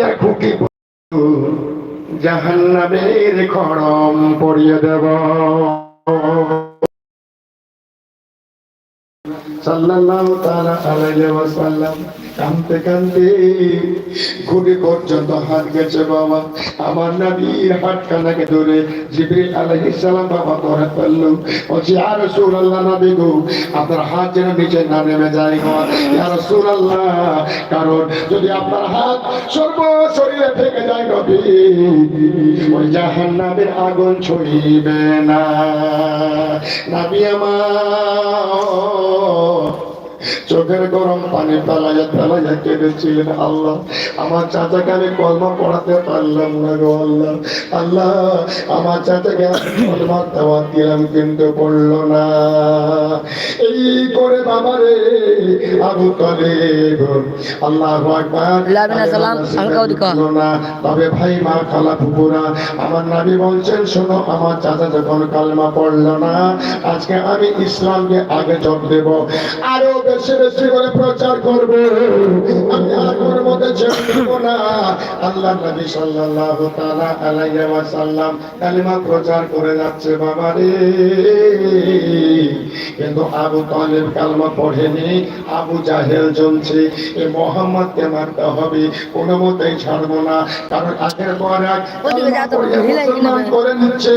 দিয়া খুঁটি জাহান্নাবের খড়ম পড়িয়ে দেব। সাল্লাল্লাহু তাআলা আলাইহি ওয়াসাল্লাম কাঁদতে ঘুরে পর্যন্ত হাত গেছে, বাবা। আমার নবীর হাতখানাকে ধরে জিবরিল আলাইহিস সালাম বাবা ধরে ফেলল। বলছি, ইয়া রাসূলুল্লাহ নবী গো, আপনার হাত যেন নিচে না নেমে যায় গো ইয়া কারণ যদি আপনার হাত সর্ব শরীরে থেকে যায়, নবী, ওই জাহান্নামের আগুন ছড়িবে না। নবী আমার Oh. চোখের গরম পানি পালাইয়া পালাইয়া কেঁদেছিলেন আল্লাহ। আমার চাচাকে আমি কলমা পড়াতে পারলাম না গো আল্লাহ। আল্লাহ আমার চাচাকে কলমা দেওয়া দিলাম কিন্তু পড়ল না। এই করে বাবারে আবু তলেব। আল্লাহ আকবার। না তবে ভাই মা খালা ফুপুরা আমার নাবি বলছেন শোনো আমার চাচা যখন কালমা পড়ল না আজকে আমি ইসলামকে আগে চোখ দেব। আরও বেশি বেশি করে প্রচার করব। আমি মধ্যে ছেড়ে দেব না। আল্লাহ নবী সাল্লাল্লাহু তাআলা আলাইহি ওয়াসাল্লাম কালিমা প্রচার করে যাচ্ছে বাবা রে কিন্তু আবু তালেব কালমা পড়েনি। আবু জাহেল জমছে। এই মোহাম্মদকে মারতে হবে। কোনো মতেই ছাড়বো না। কারণ আগের পর এক কিনা মুসলমান করে নিচ্ছে।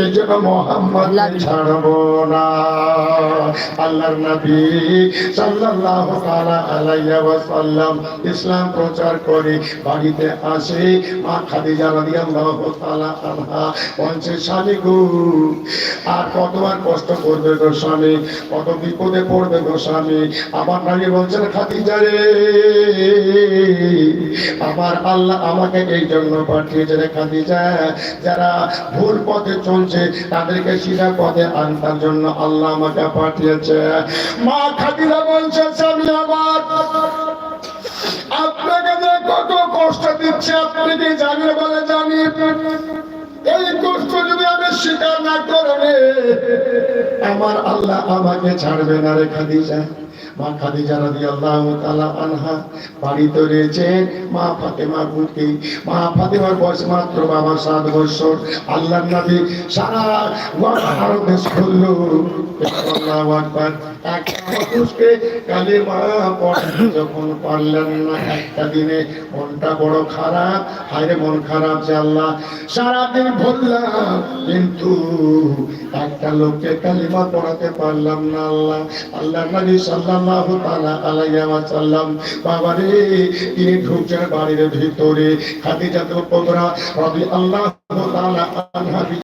এই জন্য মোহাম্মদ ছাড়বো না। আল্লাহর নবী। ইসলাম প্রচার করে। বাড়িতে আসে মা খাদিজা রাদিয়াল্লাহু তাআলা আনহা বলছে স্বামী গো আর কতবার কষ্ট করবে গো স্বামী, কত বিপদে পড়বে গো স্বামী। আমার নারী বলছেন, খাদিজা রে, আমার আল্লাহ আমাকে এই জন্য পাঠিয়েছে রে খাদিজা। যারা ভুল পথে চলছে, তাদেরকে সিধা পথে আনতার জন্য আল্লাহ আমাকে পাঠিয়েছে। মা খাদিজা বলছে, স্বামী আমার, আপনাকে যে কত কষ্ট দিচ্ছে, আপনি কি জানেন বলে জানি? স্বীকার না করে আমার আল্লাহ আমাকে ছাড়বে না রেখা খাদিজা। মা খাদিজা রাদিয়াল্লাহু তাআলা আনহা বাড়িতে রয়েছেন মা ফাতেমা বুকে মা ফাতেমার বয়স মাত্র বাবা সাত বছর। আল্লাহর নবী সারা ভারতে শুনলো আল্লাহু আকবার। মানুষকে কালিমা পড়তে যখন পারলেন না, একটা দিনে মনটা বড় খারাপ। হায়রে মন খারাপ যে আল্লাহ সারাদিন বললাম, কিন্তু একটা লোককে কালিমা পড়াতে পারলাম না আল্লাহ। আল্লাহ নবী সাল্লাল্লাহু তাআলা আলাইহি ওয়াসাল্লাম, বাবা রে, তিনি ঢুকছেন বাড়ির ভিতরে। খাদিজাতুল কুবরা রাদিয়াল্লাহু তাআলা আনহা